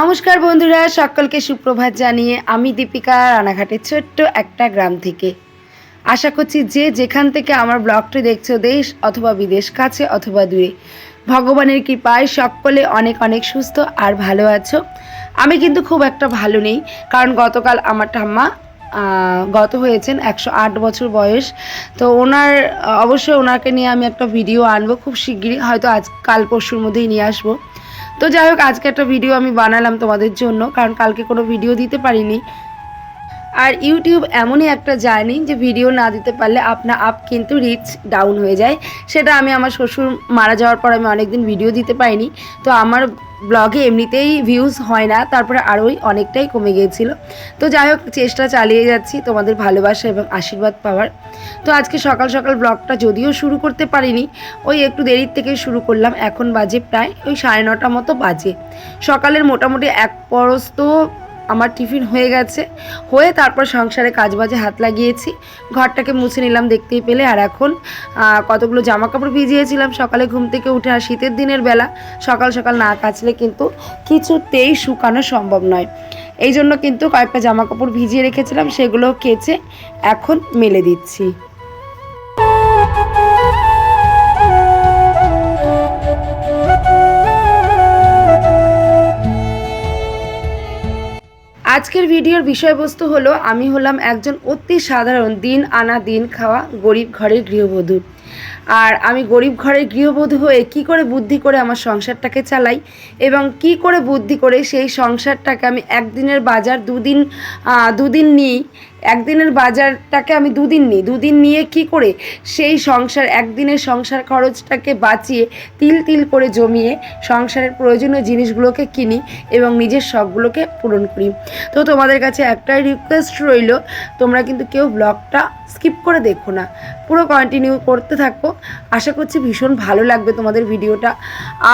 নমস্কার বন্ধুরা, সকলকে সুপ্রভাত জানিয়ে আমি দীপিকা রানাঘাটের ছোট্ট একটা গ্রাম থেকে। আশা করছি যে যেখান থেকে আমার ব্লগটি দেখছ, দেশ অথবা বিদেশ, কাছে অথবা দূরে, ভগবানের কৃপায় সকলে অনেক অনেক সুস্থ আর ভালো আছো। আমি কিন্তু খুব একটা ভালো নেই, কারণ গতকাল আমার ঠাম্মা গত হয়েছেন একশো আট বছর বয়স। তো ওনার, অবশ্যই ওনাকে নিয়ে আমি একটা ভিডিও আনব খুব শিগগিরই, হয়তো আজ, কাল পরশুর মধ্যেই নিয়ে আসব। তো যাই হোক, আজকে একটা ভিডিও আমি বানালাম তোমাদের জন্য, কারণ কালকে কোনো ভিডিও দিতে পারিনি। আর ইউটিউব এমনই একটা জার্নি যে ভিডিও না দিতে পারলে আপনা আপ কিন্তু রিচ ডাউন হয়ে যায়। সেটা আমি আমার শ্বশুর মারা যাওয়ার পর আমি অনেকদিন ভিডিও দিতে পারিনি। তো আমার ব্লগে এমনিতেই ভিউজ হয় না, তারপরে আরোই অনেকটাই কমে গিয়েছিল। তো যাই হোক, চেষ্টা চালিয়ে যাচ্ছি তোমাদের ভালোবাসা এবং আশীর্বাদ পাওয়ার। তো আজকে সকাল সকাল ব্লগটা যদিও শুরু করতে পারিনি, ওই একটু দেরির থেকে শুরু করলাম। এখন বাজে প্রায় ওই সাড়ে নটা মতো বাজে। সকালের মোটামুটি এক পরশ তো আমার টিফিন হয়ে গেছে। হয়ে তারপর সংসারে কাজ বাজে হাত লাগিয়েছি। ঘরটাকে মুছে নিলাম দেখতেই পেলে। আর এখন কতগুলো জামা কাপড় ভিজিয়েছিলাম। সকালে ঘুম থেকে উঠে আর শীতের দিনের বেলা সকাল সকাল না কাচলে কিন্তু কিছুতেই শুকানো সম্ভব নয়। এই জন্য কিন্তু কয়েকটা জামা কাপড় ভিজিয়ে রেখেছিলাম। সেগুলো কেচে এখন মেলে দিচ্ছি। আজকের ভিডিওর বিষয়বস্তু হলো, আমি হলাম একজন অতি সাধারণ দিন আনা দিন খাওয়া গরিব ঘরের গৃহবধূ। আর আমি গরিব ঘরের গৃহবধূ হয়ে কি করে বুদ্ধি করে আমার সংসারটাকে চালাই এবং কি করে বুদ্ধি করে সেই সংসারটাকে আমি একদিনের বাজার দুদিন দুদিন নিই একদিনের বাজারটাকে আমি দুদিন নিই। দুদিন নিয়ে কি করে সেই সংসার, একদিনের সংসার খরচটাকে বাঁচিয়ে, তিল তিল করে জমিয়ে সংসারের প্রয়োজনীয় জিনিসগুলোকে কিনি এবং নিজের শখগুলোকে পূরণ করি। তো তোমাদের কাছে একটাই রিকোয়েস্ট রইল, তোমরা কিন্তু কেউ ব্লগটা স্কিপ করে দেখো না। পুরো কন্টিনিউ করতে থাকো। আশা করছি ভীষণ ভালো লাগবে তোমাদের ভিডিওটা।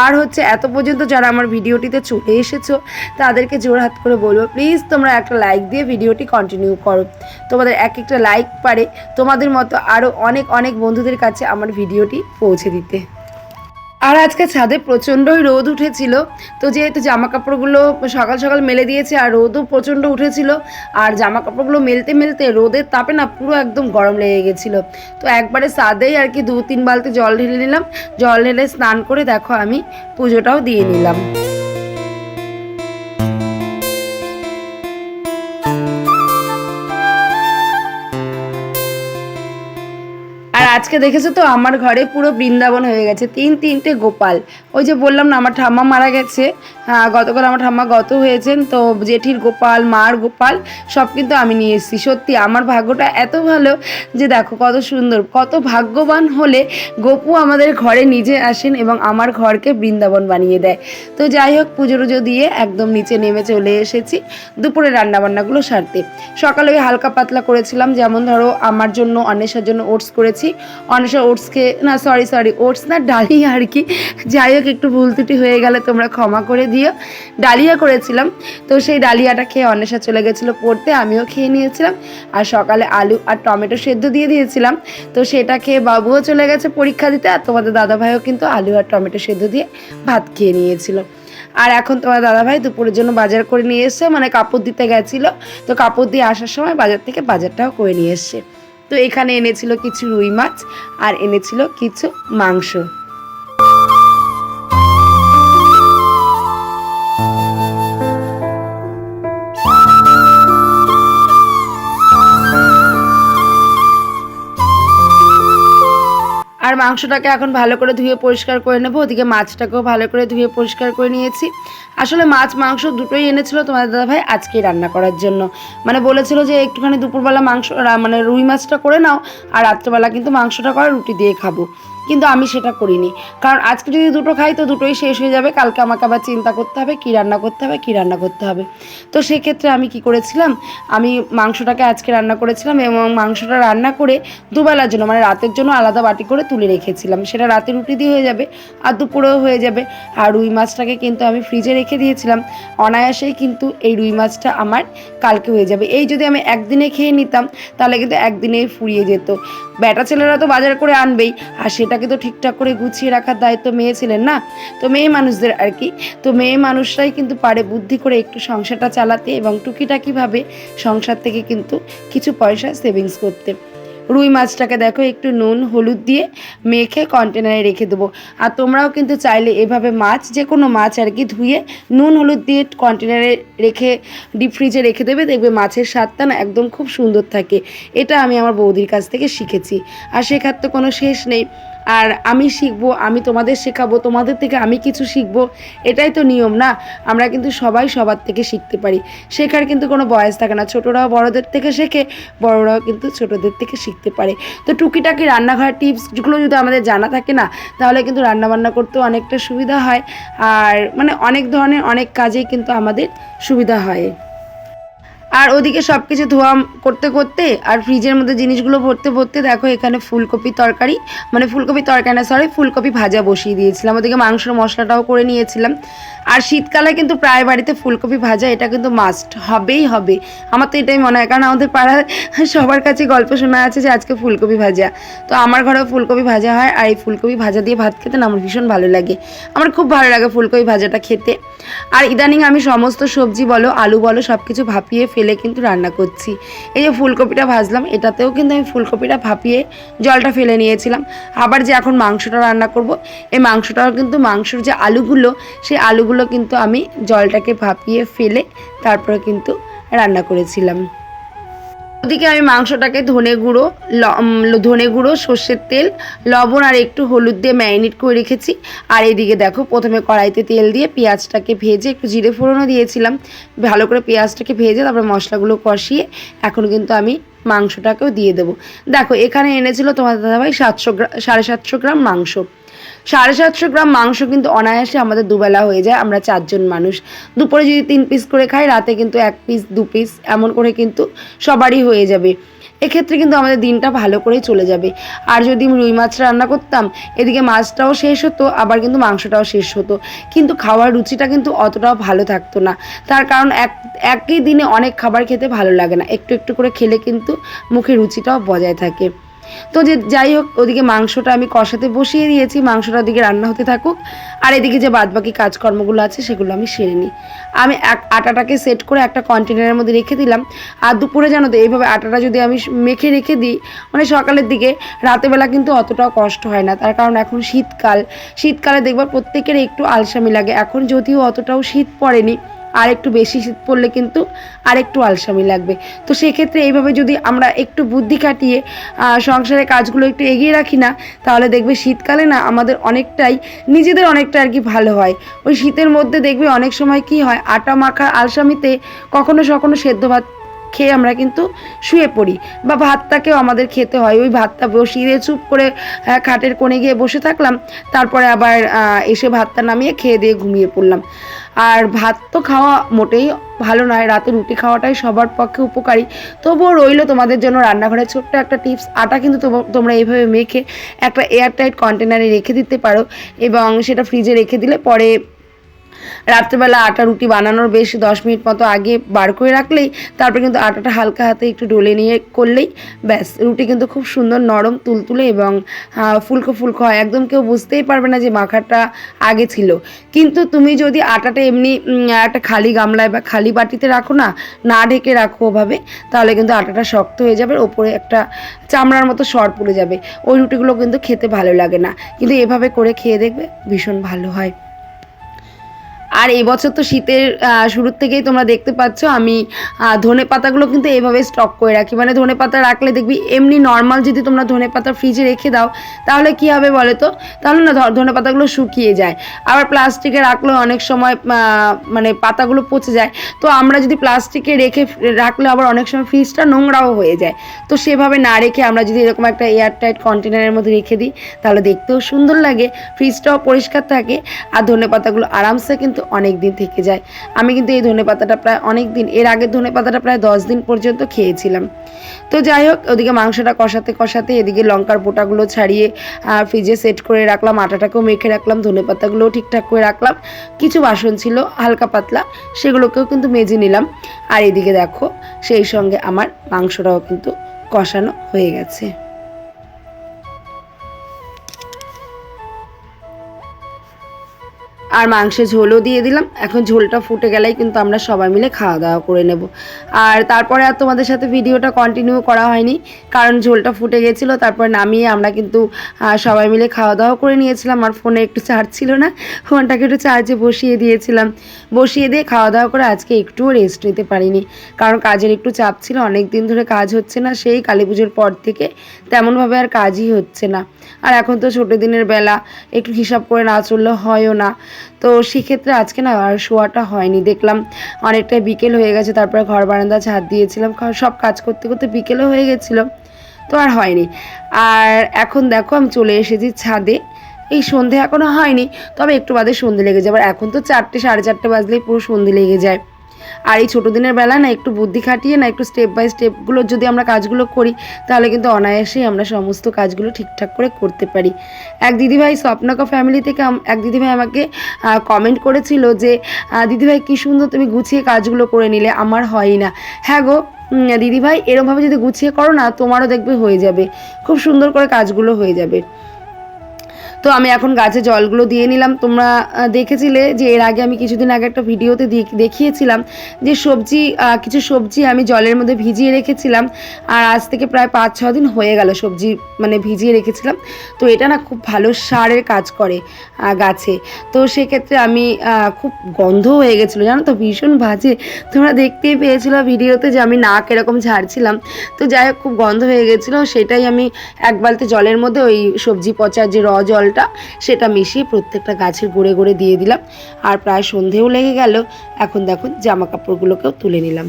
আর হচ্ছে এত পর্যন্ত যারা আমার ভিডিওটিতে চলে এসেছ, তাদেরকে জোর হাত করে বলব প্লিজ তোমরা একটা লাইক দিয়ে ভিডিওটি কন্টিনিউ করো। তোমাদের এক একটা লাইক পারে তোমাদের মতো আরও অনেক অনেক বন্ধুদের কাছে আমার ভিডিওটি পৌঁছে দিতে। আর আজকে ছাদে প্রচণ্ডই রোদ উঠেছিল, তো যেহেতু জামা কাপড়গুলো সকাল সকাল মেলে দিয়েছে আর রোদও প্রচণ্ড উঠেছিল, আর জামা কাপড়গুলো মেলতে মেলতে রোদের তাপে না পুরো একদম গরম লেগে গেছিল। তো একবারে ছাদেই আর কি দু তিন বালতি জল ঢেলে নিলাম, জল ঢেলে স্নান করে দেখো আমি পুজোটাও দিয়ে নিলাম। আজকে দেখেছ তো? আমার ঘরে পুরো বৃন্দাবন হয়ে গেছে। তিন তিনটে গোপাল। ওই যে বললাম না, আমার ঠাম্মা মারা গেছে। হ্যাঁ গতকাল আমার ঠাম্মা গত হয়েছেন, তো জেঠির গোপাল, মার গোপাল, সব কিন্তু আমি নিয়ে এসেছি। সত্যি, আমার ভাগ্যটা এত ভালো যে দেখো, কত সুন্দর, কত ভাগ্যবান হলে গোপু আমাদের ঘরে নিজে আসেন এবং আমার ঘরকে বৃন্দাবন বানিয়ে দেয়। তো যাই হোক, পুজো টুজো দিয়ে একদম নিচে নেমে চলে এসেছি। দুপুরে রান্নাবান্নাগুলো সারতে। সকালে ওই হালকা পাতলা করেছিলাম, যেমন ধরো, আমার জন্য, অন্বেষার জন্য ওটস করেছি। অন্বেষা ওটস খেয়ে না সরি সরি ওটস না, ডালিয়া আর কি। যাই হোক, একটু ভুল ত্রুটি হয়ে গেলে তোমরা ক্ষমা করে দিও। ডালিয়া করেছিলাম। তো সেই ডালিয়াটা খেয়ে অন্বেষা চলে গেছিল পড়তে, আমিও খেয়ে নিয়েছিলাম। আর সকালে আলু আর টমেটো সেদ্ধ দিয়ে দিয়েছিলাম। তো সেটা খেয়ে বাবুও চলে গেছে পরীক্ষা দিতে, আর তোমাদের দাদাভাইও কিন্তু আলু আর টমেটো সেদ্ধ দিয়ে ভাত খেয়ে নিয়েছিল। আর এখন তোমার দাদাভাই দুপুরের জন্য বাজার করে নিয়ে এসছে মানে কাপড় দিতে গেছিল। তো কাপড় দিয়ে আসার সময় বাজার থেকে বাজারটাও করে নিয়ে এসছে। তো এখানে এনেছিল কিছু রুই মাছ আর এনেছিল কিছু মাংস। মাংসটাকে এখন ভালো করে ধুয়ে পরিষ্কার করে নেব, ওদিকে মাছটাকেও ভালো করে ধুয়ে পরিষ্কার করে নিয়েছি। আসলে মাছ, মাংস দুটোই এনেছিল তোমাদের দাদাভাই আজকেই রান্না করার জন্য। মানে বলেছিল যে একটুখানি দুপুরবেলা মাংস মানে রুই মাছটা করে নাও, আর রাত্রেবেলা কিন্তু মাংসটা করে রুটি দিয়ে খাব। কিন্তু আমি সেটা করিনি। কারণ আজকে যদি দুটো খাই তো দুটোই শেষ হয়ে যাবে। কালকে আমাকে আবার চিন্তা করতে হবে, কী রান্না করতে হবে, কী রান্না করতে হবে। তো সেক্ষেত্রে আমি কি করেছিলাম, আমি মাংসটাকে আজকে রান্না করেছিলাম এবং মাংসটা রান্না করে দুবেলার জন্য মানে রাতের জন্য আলাদা বাটি করে তুলে রেখেছিলাম। সেটা রাতে রুটি দিয়ে হয়ে যাবে আর দুপুরেও হয়ে যাবে। আর রুই মাছটাকে কিন্তু আমি ফ্রিজে রেখে দিয়েছিলাম। অনায়াসেই কিন্তু এই রুই মাছটা আমার কালকে হয়ে যাবে। এই যদি আমি একদিনে খেয়ে নিতাম, তাহলে কিন্তু একদিনেই ফুরিয়ে যেত। বেটা ছেলেরা তো বাজার করে আনবেই, আর সেটা ঘরটাকে তো ঠিকঠাক করে গুছিয়ে রাখার দায়িত্ব মেয়ে ছিলেন না? তো মেয়ে মানুষদের আর কি। তো মেয়ে মানুষরাই কিন্তু পারে বুদ্ধি করে একটু সংসারটা চালাতে এবং টুকিটাকিভাবে সংসার থেকে কিন্তু কিছু পয়সা সেভিংস করতে। রুই মাছটাকে দেখো একটু নুন, হলুদ দিয়ে মেখে কন্টেনারে রেখে দেবো। আর তোমরাও কিন্তু চাইলে এভাবে মাছ যে কোনো মাছ আর কি ধুয়ে নুন, হলুদ দিয়ে কন্টেনারে রেখে ডিপ ফ্রিজে রেখে দেবে। দেখবে মাছের স্বাদটা না একদম খুব সুন্দর থাকে। এটা আমি আমার বৌদির কাছ থেকে শিখেছি। আর শেখার তো কোনো শেষ নেই। আর আমি শিখব, আমি তোমাদের শেখাবো, তোমাদের থেকে আমি কিছু শিখব, এটাই তো নিয়ম না? আমরা কিন্তু সবাই সবার থেকে শিখতে পারি। শেখার কিন্তু কোনো বয়স থাকে না। ছোটরাও বড়দের থেকে শেখে, বড়রাও কিন্তু ছোটদের থেকে শিখতে পারে। তো টুকিটাকি রান্নাঘরের টিপসগুলো যদি আমাদের জানা থাকে না, তাহলে কিন্তু রান্নাবান্না করতেও অনেকটা সুবিধা হয়। আর মানে অনেক ধরনের অনেক কাজেই কিন্তু আমাদের সুবিধা হয়। আর ওদিকে সব কিছু ধোয়া করতে করতে আর ফ্রিজের মধ্যে জিনিসগুলো ভরতে ভরতে দেখো এখানে ফুলকপি তরকারি মানে ফুলকপি তরকারি না সরি ফুলকপি ভাজা বসিয়ে দিয়েছিলাম। ওদিকে মাংসর মশলাটাও করে নিয়েছিলাম। আর শীতকালে কিন্তু প্রায় বাড়িতে ফুলকপি ভাজা, এটা কিন্তু মাস্ট হবেই হবে। আমার তো এটাই মনে হয়, কারণ আমাদের পাড়ায় সবার কাছে গল্প শোনা আছে যে আজকে ফুলকপি ভাজা। তো আমার ঘরেও ফুলকপি ভাজা হয়, আর এই ফুলকপি ভাজা দিয়ে ভাত খেতে না আমার ভীষণ ভালো লাগে। আমার খুব ভালো লাগে ফুলকপি ভাজাটা খেতে। আর ইদানিং আমি সমস্ত সবজি বলো, আলু বলো সব কিছু ভাপিয়ে ফেলে কিন্তু রান্না করছি। এই যে ফুলকপিটা ভাজলাম, এটাতেও কিন্তু আমি ফুলকপিটা ভাপিয়ে জলটা ফেলে নিয়েছিলাম। আবার যে এখন মাংসটা রান্না করব, এই মাংসটাও কিন্তু মাংসর যে আলুগুলো, সেই আলুগুলো কিন্তু আমি জলটাকে ভাপিয়ে ফেলে তারপরে কিন্তু রান্না করেছিলাম। ওদিকে আমি মাংসটাকে ধনে গুঁড়ো, ল- ধনে গুঁড়ো, সর্ষের তেল, লবণ আর একটু হলুদ দিয়ে ম্যারিনেট করে রেখেছি। আর এদিকে দেখো, প্রথমে কড়াইতে তেল দিয়ে পেঁয়াজটাকে ভেজে একটু জিরে ফোড়নও দিয়েছিলাম। ভালো করে পেঁয়াজটাকে ভেজে তারপরে মশলাগুলো কষিয়ে এখন কিন্তু আমি মাংসটাকেও দিয়ে দেবো। দেখো, এখানে এনেছিল তোমার দাদাভাই সাতশো গ্রাম সাড়ে সাতশো গ্রাম মাংস। সাড়ে সাতশো গ্রাম মাংস কিন্তু অনায়াসে আমাদের দুবেলা হয়ে যায়। আমরা চারজন মানুষ। দুপুরে যদি তিন পিস করে খাই, রাতে কিন্তু এক পিস দু পিস এমন করে কিন্তু সবারই হয়ে যাবে। এক্ষেত্রে কিন্তু আমাদের দিনটা ভালো করেই চলে যাবে। আর যদি রুই মাছ রান্না করতাম, এদিকে মাছটাও শেষ হতো, আবার কিন্তু মাংসটাও শেষ হতো। কিন্তু খাওয়ার রুচিটা কিন্তু অতটাও ভালো থাকতো না। তার কারণ এক, একই দিনে অনেক খাবার খেতে ভালো লাগে না। একটু একটু করে খেলে কিন্তু মুখে রুচিটাও বজায় থাকে। তো যে যাই হোক, ওদিকে মাংসটা আমি কষাতে বসিয়ে দিয়েছি, মাংসটা ওদিকে রান্না হতে থাকুক। আর এদিকে যে বাদবাকি কাজকর্মগুলো আছে, সেগুলো আমি সেরে নিই। আমি এক আটাটাকে সেট করে একটা কন্টেনারের মধ্যে রেখে দিলাম। আর দুপুরে জানো তো, এইভাবে আটাটা যদি আমি মেখে রেখে দিই মানে সকালের দিকে রাতেবেলা কিন্তু অতটাও কষ্ট হয় না। তার কারণ এখন শীতকাল। শীতকালে দেখবার প্রত্যেকের একটু আলসামি লাগে। এখন যদিও অতটাও শীত পড়েনি আর একটু বেশি শীত পড়লে কিন্তু আর একটু আলসামি লাগবে। তো সেক্ষেত্রে এইভাবে যদি আমরা একটু বুদ্ধি কাটিয়ে সংসারের কাজগুলো একটু এগিয়ে রাখি না, তাহলে দেখবে শীতকালে না আমাদের অনেকটাই, নিজেদের অনেকটা আর কি ভালো হয়। ওই শীতের মধ্যে দেখবে অনেক সময় কি হয়, আটা মাখা আলসামিতে কখনো সখনো সেদ্ধ ভাত খেয়ে আমরা কিন্তু শুয়ে পড়ি বা ভাতটাকেও আমাদের খেতে হয়। ওই ভাতটা বসিয়ে চুপ করে খাটের কোণে গিয়ে বসে থাকলাম, তারপরে আবার এসে ভাতটা নামিয়ে খেয়ে দিয়ে ঘুমিয়ে পড়লাম। আর ভাত তো খাওয়া মোটেই ভালো নয়, রাতে রুটি খাওয়াটাই সবার পক্ষে উপকারী। তবুও রইল তোমাদের জন্য রান্নাঘরে ছোট্ট একটা টিপস। আটা কিন্তু তোমরা এইভাবে মেখে একটা এয়ারটাইট কন্টেনারে রেখে দিতে পারো এবং সেটা ফ্রিজে রেখে দিলে পরে রাত্রেবেলা আটা রুটি বানানোর বেশ দশ মিনিট মতো আগে বার করে রাখলেই তারপর কিন্তু আটাটা হালকা হাতে একটু ডলে নিয়ে করলেই ব্যাস, রুটি কিন্তু খুব সুন্দর নরম, তুলতুলে এবং ফুলকো ফুলকো হয়। একদম কেউ বুঝতেই পারবে না যে মাখাটা আগে ছিল। কিন্তু তুমি যদি আটাটা এমনি একটা খালি গামলায় বা খালি বাটিতে রাখো না না ঢেকে রাখো ওভাবে, তাহলে কিন্তু আটাটা শক্ত হয়ে যাবে, ওপরে একটা চামড়ার মতো সর পড়ে যাবে। ওই রুটিগুলো কিন্তু খেতে ভালো লাগে না। কিন্তু এভাবে করে খেয়ে দেখবে ভীষণ ভালো হয়। আর এবছর তো শীতের শুরুর থেকেই তোমরা দেখতে পাচ্ছ, আমি ধনে পাতাগুলো কিন্তু এভাবে স্টক করে রাখি। মানে ধনে পাতা রাখলে দেখবি এমনি নর্মাল যদি তোমরা ধনে পাতা ফ্রিজে রেখে দাও, তাহলে কি হবে বলো তো তাহলে না ধনে পাতাগুলো শুকিয়ে যায়। আবার প্লাস্টিকে রাখলেও অনেক সময় মানে পাতাগুলো পচে যায়। তো আমরা যদি প্লাস্টিকে রেখে, রাখলে আবার অনেক সময় ফ্রিজটা নোংরাও হয়ে যায়। তো সেভাবে না রেখে আমরা যদি এরকম একটা এয়ার এয়ারটাইট কন্টেনারের মধ্যে রেখে দিই, তাহলে দেখতেও সুন্দর লাগে। ফ্রিজটাও পরিষ্কার থাকে, আর ধনে পাতাগুলো আরামসে কিন্তু অনেক দিন থেকে যায়। আমি কিন্তু এই ধনে পাতাটা প্রায় অনেক দিন, এর আগের ধনে পাতাটা প্রায় দশ দিন পর্যন্ত খেয়েছিলাম। তো যাই হোক, ওদিকে মাংসটা কষাতে কষাতে এদিকে লঙ্কার বোটাগুলো ছাড়িয়ে ফ্রিজে সেট করে রাখলাম, আটাটাকেও মেখে রাখলাম, ধনে পাতাগুলোও ঠিকঠাক করে রাখলাম। কিছু বাসন ছিল, হালকা পাতলা, সেগুলোকেও কিন্তু মেজে নিলাম। আর এদিকে দেখো, সেই সঙ্গে আমার মাংসটাও কিন্তু কষানো হয়ে গেছে। আর মাংসে ঝোলও দিয়ে দিলাম। এখন ঝোলটা ফুটে গেলেই কিন্তু আমরা সবাই মিলে খাওয়া দাওয়া করে নেব। আর তারপরে আর তোমাদের সাথে ভিডিওটা কন্টিনিউ করা হয়নি, কারণ ঝোলটা ফুটে গেছিল, তারপর নামিয়ে আমরা কিন্তু সবাই মিলে খাওয়া দাওয়া করে নিয়েছিলাম। আর ফোনে একটু চার্জ ছিল না, ফোনটাকে একটু চার্জে বসিয়ে দিয়েছিলাম। বসিয়ে দিয়ে খাওয়া দাওয়া করে আজকে একটুও রেস্ট নিতে পারিনি, কারণ কাজের একটু চাপ ছিল অনেক দিন ধরে কাজ হচ্ছে না, সেই কালী পুজোর পর থেকে তেমনভাবে আর কাজই হচ্ছে না। আর এখন তো ছোটো দিনের বেলা, একটু হিসাব করে না চললে হয়ও না। তো সেক্ষেত্রে আজকে না আর শোয়াটা হয়নি, দেখলাম অনেকটাই বিকেল হয়ে গেছে, তারপরে ঘর বারান্দা ছাদ দিয়েছিলাম সব কাজ করতে করতে বিকেলও হয়ে গেছিল, তো আর হয়নি। আর এখন দেখো আমি চলে এসেছি ছাদে, এই সন্ধে এখনও হয়নি, তবে একটু বাদে সন্ধে লেগে যায়, আবার এখন তো চারটে, সাড়ে চারটে বাজলেই পুরো সন্ধে লেগে যায়। আর এই ছোটো দিনের বেলা না একটু বুদ্ধি খাটিয়ে না একটু স্টেপ বাই স্টেপগুলো যদি আমরা কাজগুলো করি, তাহলে কিন্তু অনায়াসেই আমরা সমস্ত কাজগুলো ঠিকঠাক করে করতে পারি। এক দিদিভাই স্বপ্নকা ফ্যামিলি থেকে এক দিদিভাই আমাকে কমেন্ট করেছিল যে দিদিভাই কী সুন্দর তুমি গুছিয়ে কাজগুলো করে নিলে, আমার হয়ই না। হ্যাঁ গো দিদিভাই, এরমভাবে যদি গুছিয়ে করো না, তোমারও দেখবে হয়ে যাবে। খুব সুন্দর করে কাজগুলো হয়ে যাবে। তো আমি এখন গাছে জলগুলো দিয়ে নিলাম। তোমরা দেখেছিলে যে এর আগে আমি কিছুদিন আগে একটা ভিডিওতে দেখ- দেখিয়েছিলাম যে সবজি কিছু সবজি আমি জলের মধ্যে ভিজিয়ে রেখেছিলাম আর আজ থেকে প্রায় পাঁচ, ছ দিন হয়ে গেল সবজি মানে ভিজিয়ে রেখেছিলাম। তো এটা না খুব ভালো সারের কাজ করে গাছে। তো সেক্ষেত্রে আমি খুব গন্ধ হয়ে গেছিল, জানো তো? ভীষণ বাজে। তোমরা দেখতেই পেয়েছিলো ভিডিওতে যে আমি নাক এরকম ঝাড়ছিলাম। তো যাই হোক, খুব গন্ধ হয়ে গেছিল। সেটাই আমি এক বালতি জলের মধ্যে ওই সবজি পচার যে র জলটা সেটা মিশিয়ে প্রত্যেকটা গাছের গোড়ে গোড়ে দিয়ে দিলাম। আর প্রায় সন্ধেও লেগে গেল, এখন দেখুন জামা কাপড়গুলোকেও তুলে নিলাম।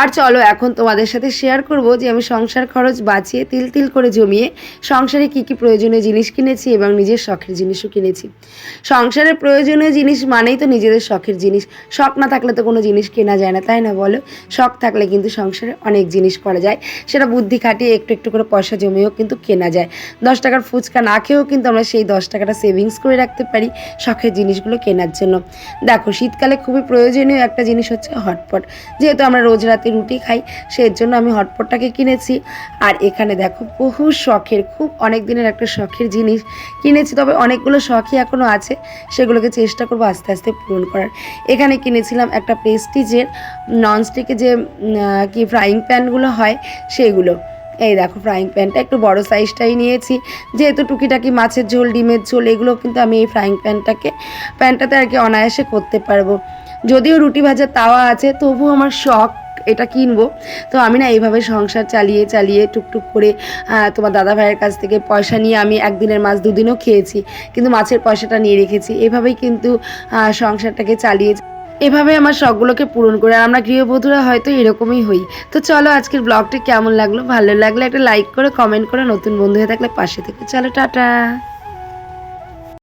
আর চলো এখন তোমাদের সাথে শেয়ার করব যে আমি সংসার খরচ বাঁচিয়ে, তিল তিল করে জমিয়ে সংসারে কি কি প্রয়োজনীয় জিনিস কিনেছি এবং নিজের শখের জিনিসও কিনেছি। সংসারের প্রয়োজনীয় জিনিস মানেই তো নিজেদের শখের জিনিস। শখ না থাকলে তো কোনো জিনিস কেনা যায় না, তাই না বলো? শখ থাকলে কিন্তু সংসারে অনেক জিনিস করা যায়। সেটা বুদ্ধি খাটিয়ে একটু একটু করে পয়সা জমিয়েও কিন্তু কেনা যায়। দশ টাকার ফুচকা না খেয়েও কিন্তু আমরা সেই দশ টাকাটা সেভিংস করে রাখতে পারি শখের জিনিসগুলো কেনার জন্য। দেখো, শীতকালে খুবই প্রয়োজনীয় একটা জিনিস হচ্ছে হটপট। যেহেতু আমরা রোজ রাতে রুটি খাই সেই জন্য আমি হটপটটাকে কিনেছি। আর এখানে দেখো, বহু শখের, খুব অনেক দিনের একটা শখের জিনিস কিনেছি, তবে অনেকগুলো শখই এখনও আছে। সেগুলোকে চেষ্টা করব আস্তে আস্তে পূরণ করার। এখানে কিনেছিলাম একটা প্রেস্টিজের ননস্টিকে যে কি ফ্রাইং প্যানগুলো হয়, সেগুলো। এই দেখো, ফ্রাইং প্যানটা একটু বড় সাইজটাই নিয়েছি। যেহেতু টুকিটাকি মাছের ঝোল, ডিমের ঝোল, এগুলো কিন্তু আমি এই ফ্রাইং প্যানটাকে, প্যানটাতে আর কি অনায়াসে করতে পারব। যদিও রুটি ভাজার তাওয়া আছে, তবুও আমার শখ এটা কিনবো। তো আমি না এইভাবে সংসার চালিয়ে চালিয়ে টুকটুক করে তোমার দাদা ভাইয়ের কাছ থেকে পয়সা নিয়ে আমি একদিনের মাছ দুদিনও খেয়েছি। কিন্তু মাছের পয়সাটা নিয়ে রেখেছি। এভাবেই কিন্তু সংসারটাকে চালিয়ে এভাবে আমার শখগুলোকে পূরণ করে। আমরা গৃহবধূরা হয়তো এরকমই হই। তো চলো আজকের ব্লগটি কেমন লাগল? ভালো লাগলে একটা লাইক করে কমেন্ট করে। নতুন বন্ধু হয়ে থাকলে পাশে থেকে। চলো, টাটা।